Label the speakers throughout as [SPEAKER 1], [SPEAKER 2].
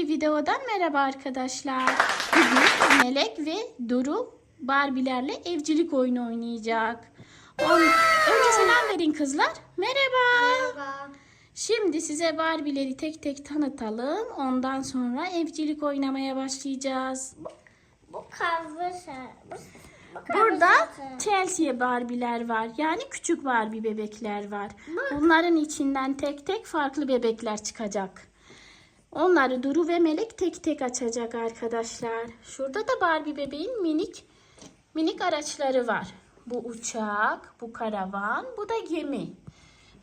[SPEAKER 1] bir videodan merhaba arkadaşlar. Bugün Melek ve Duru Barbie'lerle evcilik oyunu oynayacak. On... Önce selam verin kızlar. Merhaba.
[SPEAKER 2] Merhaba.
[SPEAKER 1] Şimdi size Barbie'leri tek tek tanıtalım. Ondan sonra evcilik oynamaya başlayacağız.
[SPEAKER 2] Bu Bu, bu
[SPEAKER 1] Burada
[SPEAKER 2] kavga
[SPEAKER 1] Chelsea Barbie'ler var. Yani küçük Barbie bebekler var. Bunların içinden tek tek farklı bebekler çıkacak. Onları Duru ve Melek tek tek açacak arkadaşlar. Şurada da Barbie bebeğin minik minik araçları var. Bu uçak, bu karavan, bu da gemi.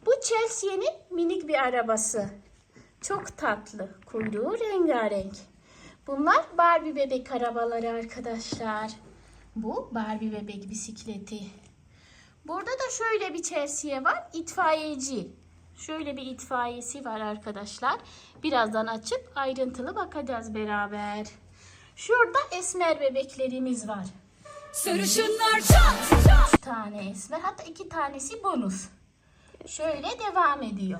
[SPEAKER 1] Bu Chelsea'nin minik bir arabası. Çok tatlı. Kuyruğu rengarenk. Bunlar Barbie bebek arabaları arkadaşlar. Bu Barbie bebek bisikleti. Burada da şöyle bir Chelsea var. itfaiyeci. Şöyle bir itfaiyesi var arkadaşlar. Birazdan açıp ayrıntılı bakacağız beraber. Şurada esmer bebeklerimiz var.
[SPEAKER 3] Sarışınlar çat
[SPEAKER 1] tane esmer. Hatta iki tanesi bonus. Şöyle devam ediyor.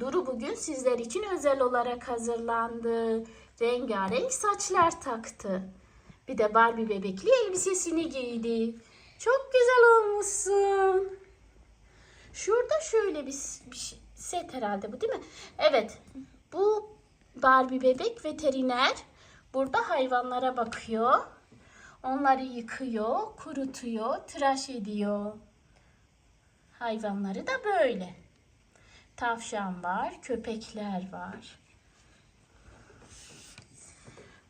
[SPEAKER 1] Duru bugün sizler için özel olarak hazırlandı. Rengarenk saçlar taktı. Bir de Barbie bebekli elbisesini giydi. Çok güzel olmuşsun. Şurada şöyle bir, bir set herhalde bu değil mi? Evet. Bu Barbie bebek veteriner. Burada hayvanlara bakıyor. Onları yıkıyor, kurutuyor, tıraş ediyor. Hayvanları da böyle. Tavşan var, köpekler var.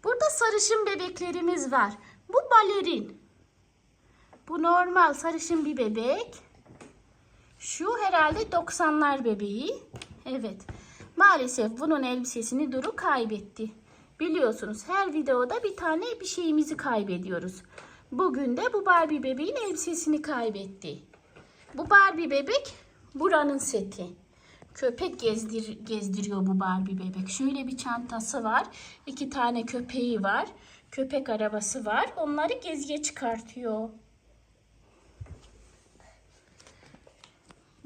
[SPEAKER 1] Burada sarışın bebeklerimiz var. Bu balerin. Bu normal sarışın bir bebek. Şu herhalde 90'lar bebeği. Evet. Maalesef bunun elbisesini Duru kaybetti. Biliyorsunuz her videoda bir tane bir şeyimizi kaybediyoruz. Bugün de bu Barbie bebeğin elbisesini kaybetti. Bu Barbie bebek buranın seti. Köpek gezdir, gezdiriyor bu Barbie bebek. Şöyle bir çantası var. İki tane köpeği var. Köpek arabası var. Onları geziye çıkartıyor.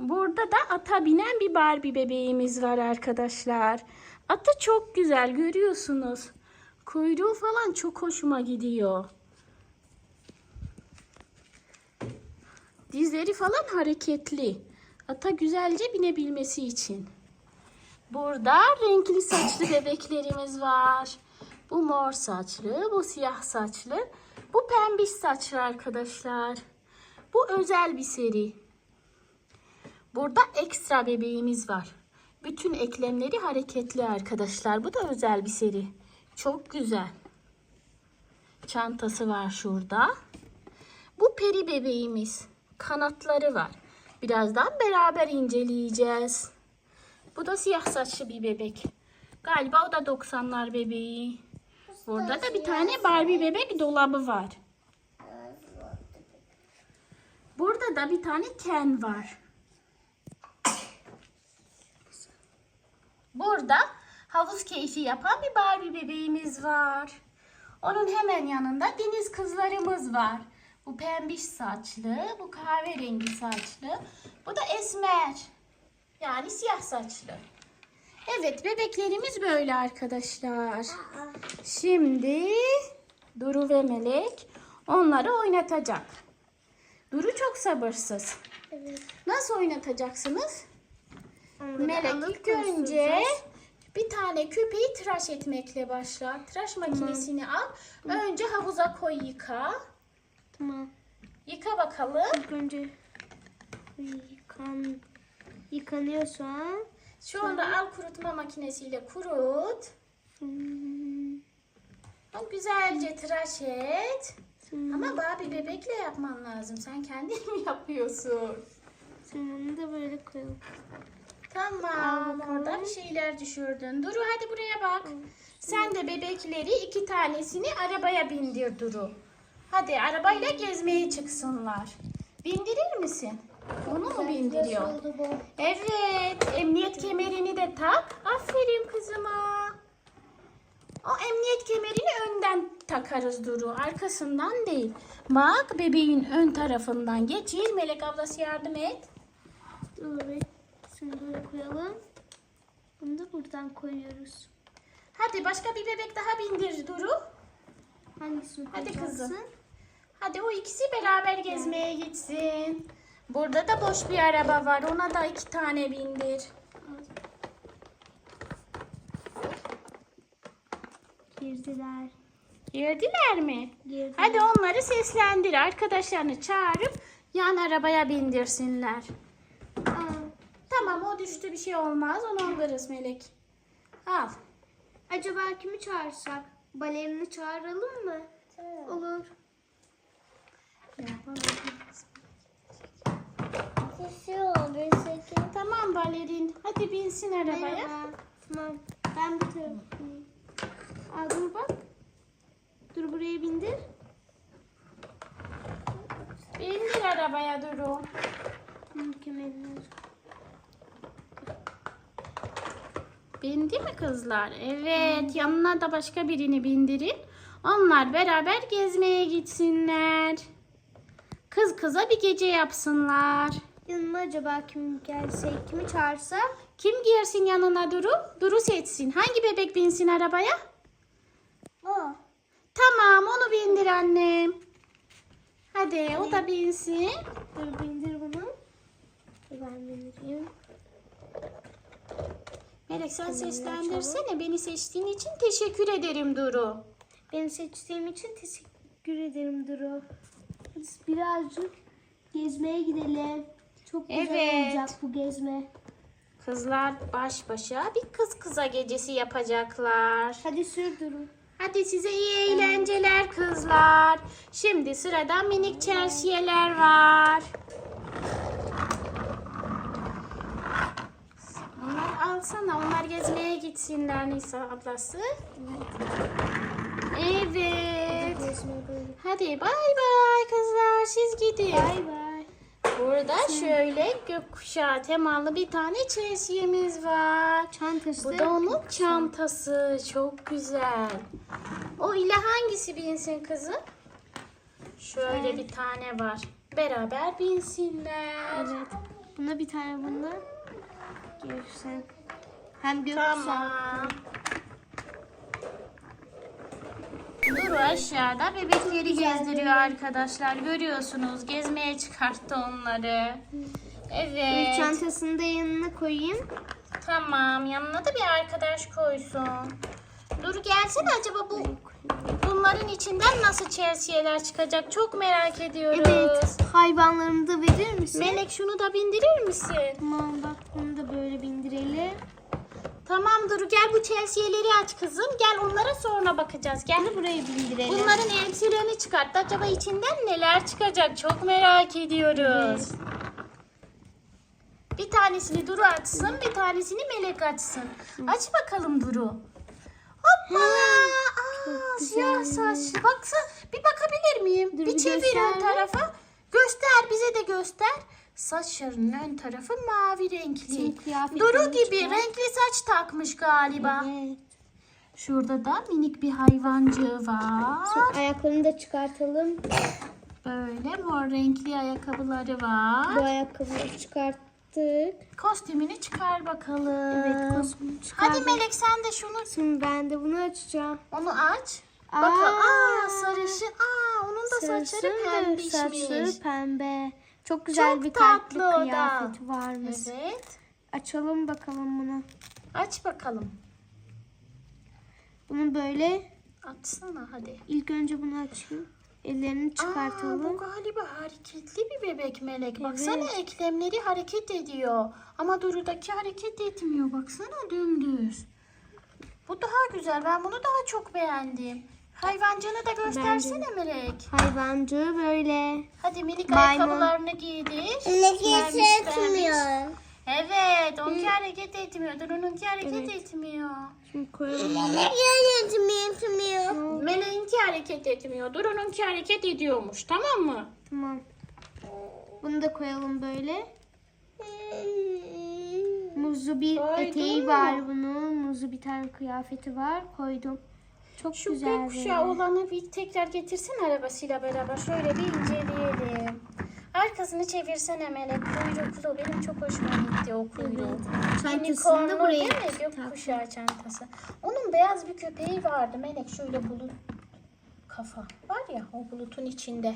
[SPEAKER 1] Burada da ata binen bir Barbie bebeğimiz var arkadaşlar. Atı çok güzel görüyorsunuz. Kuyruğu falan çok hoşuma gidiyor. Dizleri falan hareketli. Ata güzelce binebilmesi için. Burada renkli saçlı bebeklerimiz var. Bu mor saçlı, bu siyah saçlı, bu pembiş saçlı arkadaşlar. Bu özel bir seri. Burada ekstra bebeğimiz var. Bütün eklemleri hareketli arkadaşlar. Bu da özel bir seri. Çok güzel. Çantası var şurada. Bu peri bebeğimiz. Kanatları var. Birazdan beraber inceleyeceğiz. Bu da siyah saçlı bir bebek. Galiba o da 90'lar bebeği. Burada da bir tane Barbie bebek dolabı var. Burada da bir tane Ken var. Burada havuz keyfi yapan bir Barbie bebeğimiz var. Onun hemen yanında deniz kızlarımız var. Bu pembiş saçlı, bu kahverengi saçlı, bu da esmer. Yani siyah saçlı. Evet bebeklerimiz böyle arkadaşlar. Şimdi Duru ve Melek onları oynatacak. Duru çok sabırsız.
[SPEAKER 2] Evet.
[SPEAKER 1] Nasıl oynatacaksınız?
[SPEAKER 2] Onları
[SPEAKER 1] Melek ilk önce bir tane köpeği tıraş etmekle başla. Tıraş makinesini al. Önce havuza koy yıka.
[SPEAKER 2] Tamam.
[SPEAKER 1] Yıka bakalım.
[SPEAKER 2] İlk önce yıkan, yıkanıyor.
[SPEAKER 1] Sonra al kurutma makinesiyle kurut.
[SPEAKER 2] Hmm,
[SPEAKER 1] O güzelce tıraş et. Ama Barbie bebekle yapman lazım. Sen kendin mi yapıyorsun?
[SPEAKER 2] sonra onu da böyle koyalım.
[SPEAKER 1] Tamam.
[SPEAKER 2] bakalım.
[SPEAKER 1] Orada bir şeyler düşürdün. Duru hadi buraya bak. Sen de bebekleri iki tanesini arabaya bindir Duru. Hadi arabayla gezmeye çıksınlar. Bindirir misin? Onu mu bindiriyor? Evet. Emniyet kemerini de tak. Aferin kızıma. O emniyet kemerini önden takarız Duru. Arkasından değil. Bak bebeğin ön tarafından geçir. Melek ablası yardım et.
[SPEAKER 2] Dur, şunu böyle koyalım. Bunu da buradan koyuyoruz.
[SPEAKER 1] Hadi başka bir bebek daha bindir Duru.
[SPEAKER 2] Hangisini
[SPEAKER 1] Hadi
[SPEAKER 2] koyacaksın?
[SPEAKER 1] kızım. Hadi o ikisi beraber gezmeye gitsin. Burada da boş bir araba var. Ona da iki tane bindir.
[SPEAKER 2] Girdiler.
[SPEAKER 1] Girdiler mi?
[SPEAKER 2] Girdiler.
[SPEAKER 1] Hadi onları seslendir. Arkadaşlarını çağırıp yan arabaya bindirsinler. Tamam o düştü bir şey olmaz. Onu alırız Melek. Al.
[SPEAKER 2] acaba kimi çağırsak? Balerini çağıralım mı? Olur.
[SPEAKER 1] Tamam balerin. Hadi binsin arabaya.
[SPEAKER 2] Merhaba. Tamam. Ben tarafım. Aa, dur bak. Dur buraya bindir.
[SPEAKER 1] Bindir arabaya Duru.
[SPEAKER 2] Mükemmel.
[SPEAKER 1] Bindi mi kızlar? Evet. Yanına da başka birini bindirin. Onlar beraber gezmeye gitsinler. Kız kıza bir gece yapsınlar.
[SPEAKER 2] Yanıma acaba kim gelse, kimi çağırsak?
[SPEAKER 1] Kim girsin yanına Duru? Duru seçsin. Hangi bebek binsin arabaya?
[SPEAKER 2] O.
[SPEAKER 1] Tamam onu bindir annem. Hadi o da binsin.
[SPEAKER 2] Dur bindir bunu. Ben bindireyim.
[SPEAKER 1] Melek sen seslendirsene. Beni seçtiğin için teşekkür ederim Duru.
[SPEAKER 2] Beni seçtiğim için teşekkür ederim Duru. Biz birazcık gezmeye gidelim. Çok güzel
[SPEAKER 1] Evet.
[SPEAKER 2] olacak bu gezme.
[SPEAKER 1] Kızlar baş başa bir kız kıza gecesi yapacaklar.
[SPEAKER 2] Hadi sür Duru.
[SPEAKER 1] Hadi size iyi eğlenceler kızlar. Şimdi sırada minik çelsiyeler var. Onlar alsana. Onlar gezmeye gitsinler Nisa ablası. Evet. Hadi bay bay kızlar. Siz gidin.
[SPEAKER 2] Bay bay.
[SPEAKER 1] Burada şöyle gökkuşağı temalı bir tane çelsiyemiz var.
[SPEAKER 2] Çantası.
[SPEAKER 1] Bu da onun çantası. Çok güzel. O ile hangisi binsin kızım? Şöyle bir tane var. Beraber binsinler.
[SPEAKER 2] Evet. Buna bir tane bundan. Girsin. Hem gökkuşağı.
[SPEAKER 1] Tamam. Duru aşağıda bebekleri gezdiriyor arkadaşlar. Görüyorsunuz. Gezmeye çıkarttı onları. Evet.
[SPEAKER 2] Çantasını da yanına koyayım.
[SPEAKER 1] Tamam. Yanına da bir arkadaş koysun. Duru gelsene acaba bu bunların içinden nasıl çelsiyeler çıkacak? Çok merak ediyoruz.
[SPEAKER 2] Evet. Hayvanlarımı da verir misin?
[SPEAKER 1] Melek şunu da bindirir misin?
[SPEAKER 2] Tamam bak bunu da böyle bindirelim.
[SPEAKER 1] Tamam Duru gel bu çelsiyeleri aç kızım. Gel onlara sonra bakacağız. Gel.
[SPEAKER 2] Bunu buraya bindirelim.
[SPEAKER 1] Bunların elbiselerini çıkarttı. Acaba içinden neler çıkacak? Çok merak ediyoruz. Bir tanesini Duru açsın, bir tanesini Melek açsın. Aç bakalım Duru. Hoppala. Aa, siyah saçlı. Baksana bir bakabilir miyim?
[SPEAKER 2] Dur,
[SPEAKER 1] bir
[SPEAKER 2] bir
[SPEAKER 1] çevir
[SPEAKER 2] göster
[SPEAKER 1] ön tarafa. Göster bize de göster. Saçlarının ön tarafı mavi renkli. Duru gibi
[SPEAKER 2] çıkar.
[SPEAKER 1] renkli saç takmış galiba.
[SPEAKER 2] Evet.
[SPEAKER 1] Şurada da minik bir hayvancığı var.
[SPEAKER 2] Şimdi ayaklarını da çıkartalım.
[SPEAKER 1] Böyle mor renkli ayakkabıları var.
[SPEAKER 2] Bu ayakkabıyı çıkarttık.
[SPEAKER 1] Kostümünü çıkar bakalım.
[SPEAKER 2] Evet kostümü çıkardık.
[SPEAKER 1] Hadi Melek sen de şunu
[SPEAKER 2] Şimdi ben de bunu açacağım.
[SPEAKER 1] onu aç.
[SPEAKER 2] Aa.
[SPEAKER 1] Bakalım. Aa sarışın. Aa onun da saçları pembişmiş.
[SPEAKER 2] Saçları pembe. Çok güzel
[SPEAKER 1] Çok
[SPEAKER 2] bir kalpli
[SPEAKER 1] tatlı o da.
[SPEAKER 2] kıyafeti varmış.
[SPEAKER 1] Evet.
[SPEAKER 2] Açalım bakalım bunu.
[SPEAKER 1] Aç bakalım.
[SPEAKER 2] Bunu böyle
[SPEAKER 1] Açsana hadi.
[SPEAKER 2] ilk önce bunu açayım. Ellerini
[SPEAKER 1] Aa, bu
[SPEAKER 2] çıkartalım.
[SPEAKER 1] galiba hareketli bir bebek melek. Baksana eklemleri hareket ediyor. Ama Duru'daki hareket etmiyor. Baksana dümdüz. Bu daha güzel. Ben bunu daha çok beğendim. Hayvancığını da göstersene Melek.
[SPEAKER 2] Hayvancı böyle.
[SPEAKER 1] Hadi minik
[SPEAKER 2] Maymun.
[SPEAKER 1] ayakkabılarını giydir. Pembiş, pembiş. Evet, onunki hareket etmiyor. Duru'nunki hareket etmiyor.
[SPEAKER 2] Şimdi koyalım.
[SPEAKER 1] Meleğinki hareket etmiyor. Duru'nunki hareket ediyormuş. Tamam mı?
[SPEAKER 2] Tamam. Bunu da koyalım böyle. Muzlu bir
[SPEAKER 1] Koydun
[SPEAKER 2] eteği
[SPEAKER 1] mu?
[SPEAKER 2] var bunun. Muzlu bir tane kıyafeti var. Koydum. Çok
[SPEAKER 1] Şu
[SPEAKER 2] güzel.
[SPEAKER 1] gökkuşağı
[SPEAKER 2] böyle.
[SPEAKER 1] olanı bir tekrar getirsin arabasıyla beraber. Şöyle bir inceleyelim. Arkasını çevirsene Melek. Kuyruklu. Benim çok hoşuma gitti o kuyruğu.
[SPEAKER 2] Çantasını da buraya
[SPEAKER 1] değil mi? Gökkuşağı çantası. Onun beyaz bir köpeği vardı Melek. Şöyle bulut kafa var ya o bulutun içinde.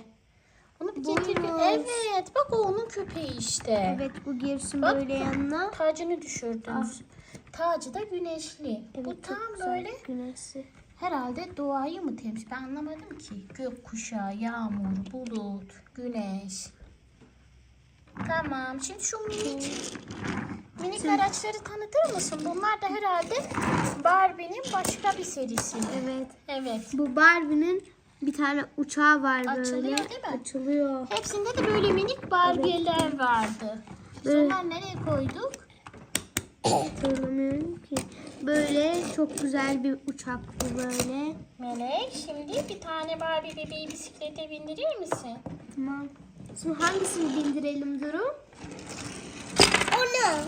[SPEAKER 1] Onu bir getir. Evet bak o onun köpeği işte.
[SPEAKER 2] Evet bu girsin
[SPEAKER 1] Bak.
[SPEAKER 2] böyle yanına.
[SPEAKER 1] Tacını düşürdünüz. Tacı da güneşli.
[SPEAKER 2] Evet,
[SPEAKER 1] Bu tam böyle
[SPEAKER 2] Güneşi.
[SPEAKER 1] Herhalde doğayı mı temsil? Ben anlamadım ki. Gökkuşağı, yağmur, bulut, güneş. Tamam. Şimdi şu minik minik araçları tanıtır mısın? Bunlar da herhalde Barbie'nin başka bir serisi.
[SPEAKER 2] Evet.
[SPEAKER 1] Evet.
[SPEAKER 2] Bu Barbie'nin bir tane uçağı var böyle.
[SPEAKER 1] Açılıyor değil mi?
[SPEAKER 2] Açılıyor.
[SPEAKER 1] Hepsinde de böyle minik Barbie'ler vardı. Biz
[SPEAKER 2] Böyle-
[SPEAKER 1] onları nereye koyduk?
[SPEAKER 2] Hatırlamıyorum ki. Böyle çok güzel bir uçak bu böyle.
[SPEAKER 1] Melek şimdi bir tane Barbie bebeği bisiklete bindirir misin?
[SPEAKER 2] Tamam. Şimdi hangisini bindirelim Duru? Onu.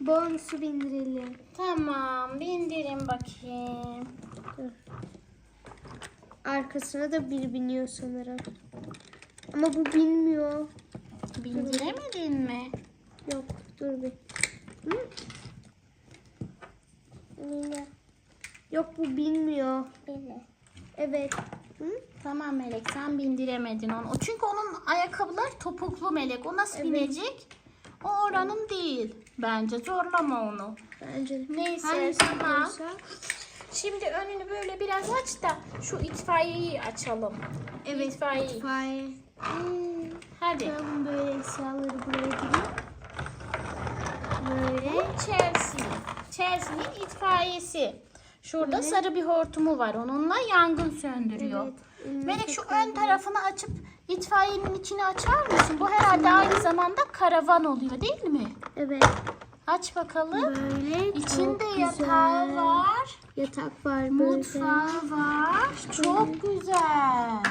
[SPEAKER 2] Bonusu bindirelim.
[SPEAKER 1] Tamam bindirin bakayım.
[SPEAKER 2] Dur. Arkasına da biri biniyor sanırım. Ama bu binmiyor.
[SPEAKER 1] Bindiremedin mi?
[SPEAKER 2] Yok dur bir. Hı? Yine. Yok bu binmiyor. Evet. Hı?
[SPEAKER 1] Tamam Melek sen bindiremedin onu. O- Çünkü onun ayakkabılar topuklu Melek. O nasıl
[SPEAKER 2] Evet.
[SPEAKER 1] binecek? O oranın değil. Bence zorlama onu.
[SPEAKER 2] Bence.
[SPEAKER 1] Neyse
[SPEAKER 2] Hangisini
[SPEAKER 1] tamam. Şimdi önünü böyle biraz aç da şu itfaiyeyi açalım.
[SPEAKER 2] Evet.
[SPEAKER 1] İtfaiye.
[SPEAKER 2] İtfaiye.
[SPEAKER 1] Hmm, hadi.
[SPEAKER 2] Koyalım böyle eşyaları buraya gireyim. Böyle.
[SPEAKER 1] Chelsea. Chelsea'nin itfaiyesi. Şurada
[SPEAKER 2] Evet.
[SPEAKER 1] sarı bir hortumu var. Onunla yangın söndürüyor.
[SPEAKER 2] Evet, önüne
[SPEAKER 1] Melek şu ön tarafını açıp itfaiyenin içini açar mısın? Bu herhalde aynı zamanda karavan oluyor değil mi?
[SPEAKER 2] Evet.
[SPEAKER 1] Aç bakalım.
[SPEAKER 2] Böyle
[SPEAKER 1] İçinde
[SPEAKER 2] güzel.
[SPEAKER 1] yatağı var.
[SPEAKER 2] Yatak var böyle.
[SPEAKER 1] Mutfağı var. Çok güzel.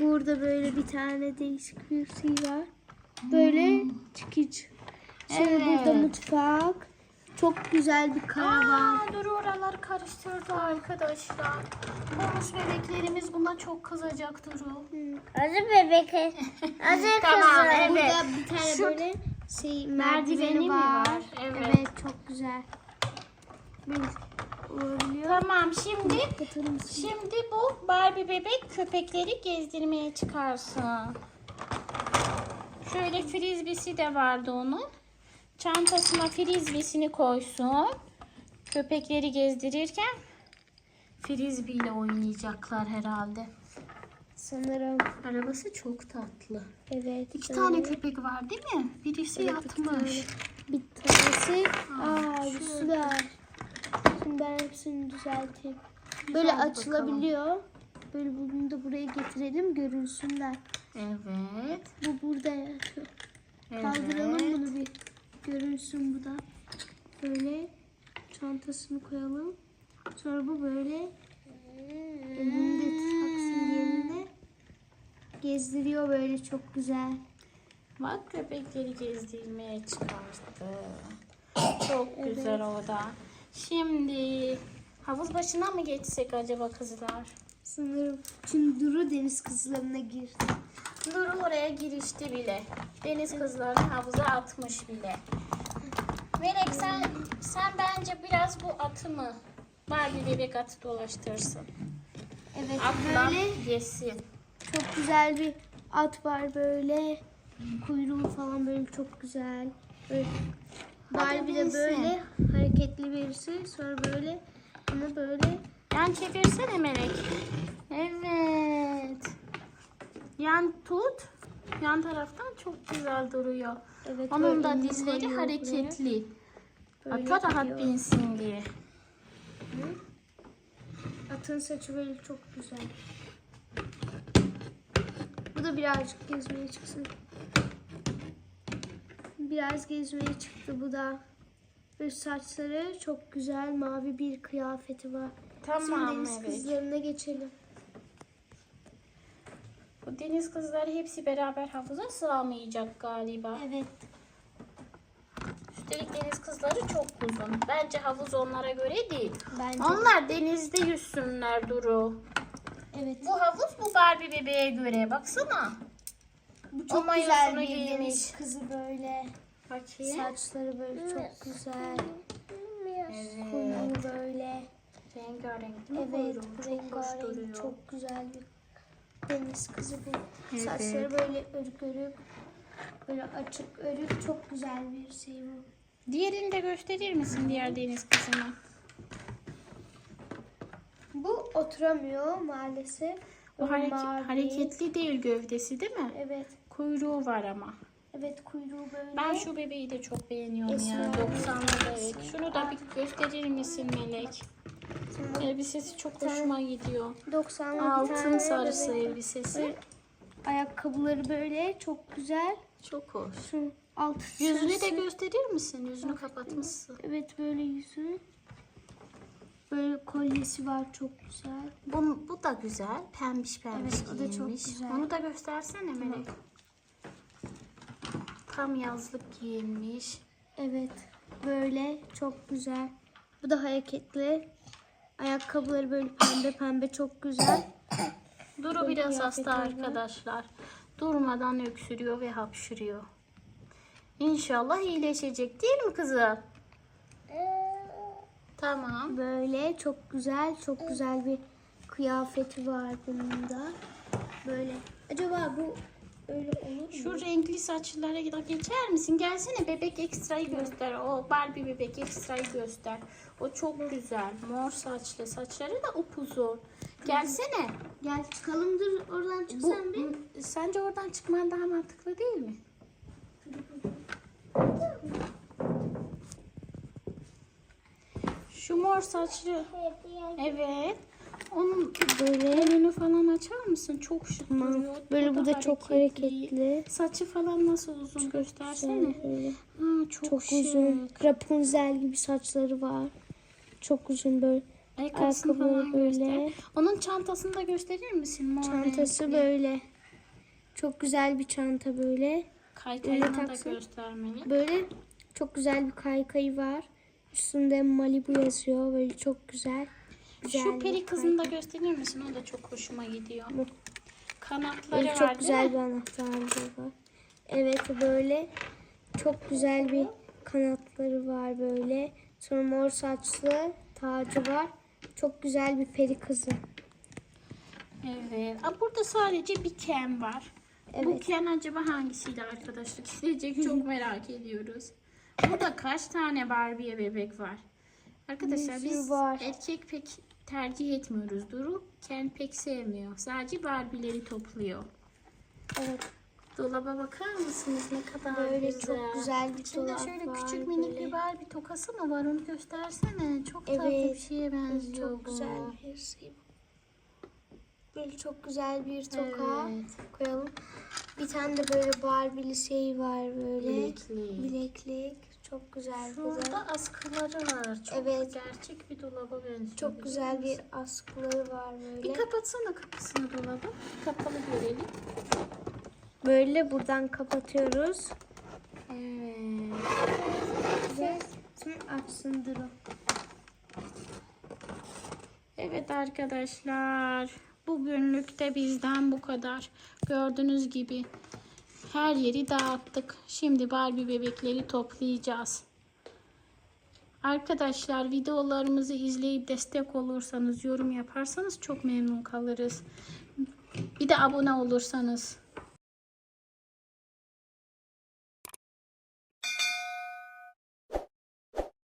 [SPEAKER 2] Burada böyle bir tane değişik bir şey var. Böyle çıkıcı. Sonra
[SPEAKER 1] Evet.
[SPEAKER 2] burada mutfak. Çok güzel bir karavan.
[SPEAKER 1] Aa, dur oraları karıştırdı arkadaşlar. Bonus bebeklerimiz buna çok kızacak Duru.
[SPEAKER 2] Hazır bebek. Hazır
[SPEAKER 1] Tamam, evet.
[SPEAKER 2] Burada bir tane
[SPEAKER 1] Şu-
[SPEAKER 2] böyle şey
[SPEAKER 1] Merdiveni
[SPEAKER 2] var.
[SPEAKER 1] var? Evet.
[SPEAKER 2] Çok güzel. Olabiliyor.
[SPEAKER 1] Tamam şimdi şimdi bu Barbie bebek köpekleri gezdirmeye çıkarsın. Şöyle frizbisi de vardı onun. Çantasına frizbisini koysun. Köpekleri gezdirirken frizbiyle oynayacaklar herhalde.
[SPEAKER 2] Sanırım.
[SPEAKER 1] Arabası çok tatlı.
[SPEAKER 2] Evet.
[SPEAKER 1] İki
[SPEAKER 2] böyle.
[SPEAKER 1] tane köpek var değil mi? Birisi
[SPEAKER 2] Evet,
[SPEAKER 1] yatmış.
[SPEAKER 2] Bir tanesi. Aa,
[SPEAKER 1] şöyle.
[SPEAKER 2] güzel. Şimdi ben hepsini düzelteyim. Böyle
[SPEAKER 1] Düzelt
[SPEAKER 2] açılabiliyor. Böyle bunu da buraya getirelim görünsünler.
[SPEAKER 1] Evet.
[SPEAKER 2] Bu burada yatıyor.
[SPEAKER 1] Evet.
[SPEAKER 2] Kaldıralım bunu bir. Görünsün bu da. Böyle çantasını koyalım. Sonra bu böyle elinde taksın yerinde gezdiriyor böyle çok güzel.
[SPEAKER 1] Bak köpekleri gezdirmeye çıkarttı. Çok güzel o da. Şimdi havuz başına mı geçsek acaba kızlar?
[SPEAKER 2] Sanırım şimdi Duru deniz kızlarına girdi.
[SPEAKER 1] Nuru oraya girişti bile. Deniz kızlarını havuza atmış bile. Melek sen sen bence biraz bu atı mı? Barbie bebek atı dolaştırsın.
[SPEAKER 2] Evet
[SPEAKER 1] Ablam
[SPEAKER 2] böyle
[SPEAKER 1] yesin.
[SPEAKER 2] çok güzel bir at var böyle. Kuyruğu falan böyle çok güzel. Böyle Barbie de böyle hareketli birisi. Sonra böyle ama böyle
[SPEAKER 1] Yan çevirsene Melek. Evet. Yan tut. Yan taraftan çok güzel duruyor.
[SPEAKER 2] evet
[SPEAKER 1] Onun da dizleri hareketli.
[SPEAKER 2] Böyle
[SPEAKER 1] Ata rahat binsin diye.
[SPEAKER 2] Atın saçı böyle çok güzel. Bu da birazcık gezmeye çıksın. Biraz gezmeye çıktı bu da. Ve saçları çok güzel mavi bir kıyafeti var. Şimdi
[SPEAKER 1] Tamam
[SPEAKER 2] deniz
[SPEAKER 1] evet.
[SPEAKER 2] kızlarına geçelim.
[SPEAKER 1] Bu deniz kızları hepsi beraber havuza sığamayacak galiba.
[SPEAKER 2] Evet.
[SPEAKER 1] Üstelik deniz kızları çok uzun. Bence havuz onlara göre değil.
[SPEAKER 2] Bence.
[SPEAKER 1] Onlar denizde yüzsünler Duru.
[SPEAKER 2] Evet.
[SPEAKER 1] Bu havuz bu Barbie bebeğe göre. Baksana.
[SPEAKER 2] Bu çok
[SPEAKER 1] O
[SPEAKER 2] güzel bir
[SPEAKER 1] giymiş.
[SPEAKER 2] deniz kızı böyle.
[SPEAKER 1] Bakayım.
[SPEAKER 2] Saçları böyle çok güzel.
[SPEAKER 1] Evet.
[SPEAKER 2] Kuyruğu böyle.
[SPEAKER 1] Rengarenk. değil mi
[SPEAKER 2] Evet, rengarenk çok güzel bir deniz kızı bu.
[SPEAKER 1] Evet.
[SPEAKER 2] Saçları böyle örük örük, böyle açık örük çok güzel bir şey bu.
[SPEAKER 1] Diğerini de gösterir misin diğer deniz kızını?
[SPEAKER 2] Bu oturamıyor maalesef.
[SPEAKER 1] O
[SPEAKER 2] Böyle
[SPEAKER 1] hareke-
[SPEAKER 2] mavi.
[SPEAKER 1] hareketli değil gövdesi değil mi?
[SPEAKER 2] Evet,
[SPEAKER 1] Kuyruğu var ama.
[SPEAKER 2] evet kuyruğu böyle.
[SPEAKER 1] Ben şu bebeği de çok beğeniyorum ya.
[SPEAKER 2] Esmer
[SPEAKER 1] 90'lı bebek. Şunu da bir gösterir misin Melek? Elbisesi çok hoşuma gidiyor.
[SPEAKER 2] 90'lı bir
[SPEAKER 1] Altın
[SPEAKER 2] tane
[SPEAKER 1] sarısı elbisesi.
[SPEAKER 2] Ayakkabıları böyle çok güzel.
[SPEAKER 1] Çok hoş.
[SPEAKER 2] Şu alt
[SPEAKER 1] Yüzünü de
[SPEAKER 2] sarısı.
[SPEAKER 1] gösterir misin? Yüzünü kapatmışsın.
[SPEAKER 2] Evet böyle yüzü. Böyle kolyesi var çok güzel.
[SPEAKER 1] Bu, bu da güzel. Pembiş pembiş
[SPEAKER 2] Evet, o da çok
[SPEAKER 1] giyinmiş.
[SPEAKER 2] güzel.
[SPEAKER 1] Onu da göstersene Melek. Tam yazlık giyinmiş.
[SPEAKER 2] Evet böyle çok güzel. Bu da hareketli. Ayakkabıları böyle pembe pembe çok güzel.
[SPEAKER 1] Duru
[SPEAKER 2] Böyle
[SPEAKER 1] biraz hasta arkadaşlar. Durmadan öksürüyor ve hapşırıyor. İnşallah iyileşecek değil mi kızım? Tamam.
[SPEAKER 2] Böyle çok güzel çok güzel bir kıyafeti var bunun da. Böyle. Acaba bu öyle olur mu?
[SPEAKER 1] Şu renkli saçlara da geçer misin? Gelsene bebek ekstrayı göster. O Barbie bebek ekstrayı göster. O çok güzel. Mor saçlı. Saçları da upuzun. Gelsene.
[SPEAKER 2] Gel çıkalım dur oradan
[SPEAKER 1] Bu,
[SPEAKER 2] çıksan bir.
[SPEAKER 1] sence oradan çıkman daha mantıklı değil mi? Şu mor saçlı. Evet. Onun
[SPEAKER 2] Böyle.
[SPEAKER 1] önünü falan açar mısın? Çok şık duruyor.
[SPEAKER 2] Böyle bu da çok hareketli.
[SPEAKER 1] Saçı falan nasıl uzun göstersene.
[SPEAKER 2] Böyle.
[SPEAKER 1] Ha, çok,
[SPEAKER 2] Çok
[SPEAKER 1] şık.
[SPEAKER 2] uzun. Rapunzel gibi saçları var. Çok uzun böyle.
[SPEAKER 1] Ayakkabısını
[SPEAKER 2] Ayakkabıları
[SPEAKER 1] falan
[SPEAKER 2] böyle.
[SPEAKER 1] göster. Onun çantasını da gösterir misin? Mor
[SPEAKER 2] Çantası
[SPEAKER 1] renkli.
[SPEAKER 2] böyle. Çok güzel bir çanta böyle.
[SPEAKER 1] Kaykayını da göstermeli.
[SPEAKER 2] Böyle çok güzel bir kaykayı var. Üstünde Malibu yazıyor. Böyle çok güzel. Güzel
[SPEAKER 1] Şu peri kızını da gösterir misin? O da çok hoşuma gidiyor.
[SPEAKER 2] Bu.
[SPEAKER 1] Kanatları var
[SPEAKER 2] çok güzel bir anahtarlığı var. Evet böyle çok güzel bir kanatları var böyle. Sonra mor saçlı tacı var. Çok güzel bir peri kızı.
[SPEAKER 1] Evet. Aa, burada sadece bir Ken var. Bu
[SPEAKER 2] Evet.
[SPEAKER 1] Ken acaba hangisiyle arkadaşlık edecek çok merak ediyoruz. Burada kaç tane Barbie bebek var? Arkadaşlar biz
[SPEAKER 2] var.
[SPEAKER 1] erkek pek tercih etmiyoruz. Duru Ken pek sevmiyor. Sadece Barbie'leri topluyor.
[SPEAKER 2] Evet.
[SPEAKER 1] Dolaba bakar mısınız ne kadar
[SPEAKER 2] Böyle
[SPEAKER 1] güzel.
[SPEAKER 2] çok güzel bir
[SPEAKER 1] İçinde
[SPEAKER 2] dolap
[SPEAKER 1] şöyle
[SPEAKER 2] var,
[SPEAKER 1] küçük minik
[SPEAKER 2] böyle.
[SPEAKER 1] bir Barbie tokası mı var onu göstersene. Çok tatlı
[SPEAKER 2] Evet.
[SPEAKER 1] bir şeye benziyor
[SPEAKER 2] Çok
[SPEAKER 1] bu.
[SPEAKER 2] güzel bir şey. Böyle çok güzel bir toka
[SPEAKER 1] Evet.
[SPEAKER 2] koyalım. Bir tane de böyle Barbie'li şey var böyle.
[SPEAKER 1] Bileklik.
[SPEAKER 2] Bileklik. Çok güzel.
[SPEAKER 1] Şurada askıları var. Çok
[SPEAKER 2] Evet.
[SPEAKER 1] gerçek bir dolaba benziyor.
[SPEAKER 2] Çok güzel bir askıları var
[SPEAKER 1] Bir
[SPEAKER 2] böyle.
[SPEAKER 1] kapatsana kapısını dolabı. Kapalı görelim.
[SPEAKER 2] Böyle buradan kapatıyoruz.
[SPEAKER 1] Evet.
[SPEAKER 2] Ve şimdi açsın Duru.
[SPEAKER 1] Evet arkadaşlar. Bugünlük de bizden bu kadar. Gördüğünüz gibi her yeri dağıttık. Şimdi Barbie bebekleri toplayacağız. Arkadaşlar videolarımızı izleyip destek olursanız, yorum yaparsanız çok memnun kalırız. Bir de abone olursanız.